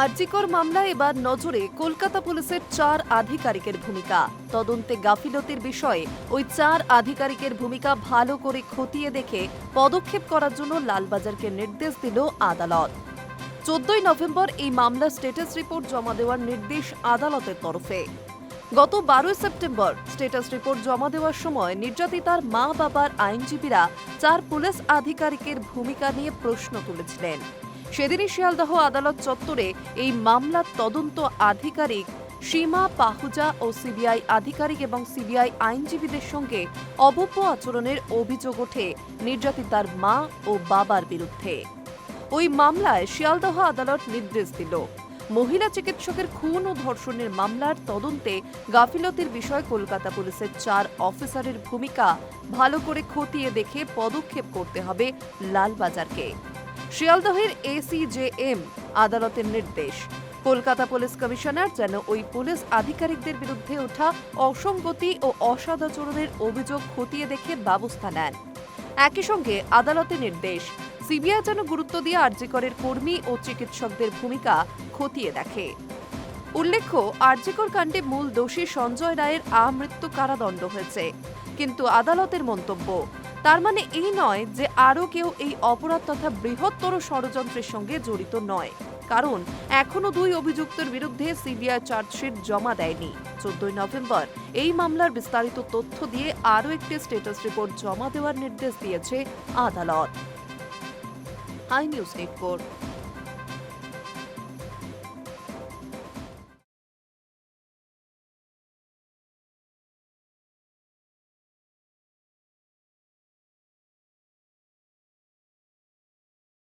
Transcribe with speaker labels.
Speaker 1: আরজিকর মামলায় এবার নজরে কলকাতা পুলিশের চার আধিকারিকের ভূমিকা। তদন্তে গাফিলতির বিষয়ে ওই চার আধিকারিকের ভূমিকা ভালো করে খতিয়ে দেখে পদক্ষেপ করার জন্য লালবাজারকে নির্দেশ দিল আদালত। চোদ্দই নভেম্বর এই মামলার স্টেটাস রিপোর্ট জমা দেওয়ার নির্দেশ আদালতের তরফে। গত বারোই সেপ্টেম্বর স্টেটাস রিপোর্ট জমা দেওয়ার সময় নির্যাতিতার মা বাবার আইনজীবীরা চার পুলিশ আধিকারিকের ভূমিকা নিয়ে প্রশ্ন তুলেছিলেন। সেদিনই শিয়ালদহ আদালত চত্বরে এই মামলার তদন্ত আধিকারিক সীমা পাহুজা ও সিবিআই আধিকারিক এবং সিবিআই আইনজীবীদের সঙ্গে অবব্য আচরণের অভিযোগ ওঠে নির্যাতিতার মা ও বাবার বিরুদ্ধে। ওই মামলায় শিয়ালদহ আদালত নির্দেশ দিল। মহিলা চিকিৎসকের খুন ও ধর্ষণের মামলার তদন্তে গাফিলতির বিষয়ে কলকাতা পুলিশের চার অফিসারের ভূমিকা ভালো করে খতিয়ে দেখে পদক্ষেপ করতে হবে লালবাজারকে। শিয়ালদহের এসিজেএম আদালতের নির্দেশ। কলকাতা পুলিশ কমিশনার যেন ওই পুলিশ আধিকারিকদের বিরুদ্ধে ওঠা অসঙ্গতি ও অসদাচরণের অভিযোগ খতিয়ে দেখে ব্যবস্থা নেন। একই সঙ্গে আদালতের নির্দেশ, সিবিআই যেন গুরুত্ব দিয়ে আরজিকরের কর্মী ও চিকিৎসকদের ভূমিকা খতিয়ে দেখে। উল্লেখ্য আরজিকর কাণ্ডে মূল দোষী সঞ্জয় রায়ের আমৃত্যু কারাদণ্ড হয়েছে। কিন্তু আদালতের মন্তব্য তার মানে এই নয় যে আরও কেউ এই অপরাধ তথা বৃহত্তর ষড়যন্ত্রের সঙ্গে জড়িত নয়। কারণ এখনও দুই অভিযুক্তের বিরুদ্ধে সিবিআই চার্জশিট জমা দেয়নি। চোদ্দই নভেম্বর এই মামলার বিস্তারিত তথ্য দিয়ে আরও একটি স্টেটাস রিপোর্ট জমা দেওয়ার নির্দেশ দিয়েছে আদালত। High news network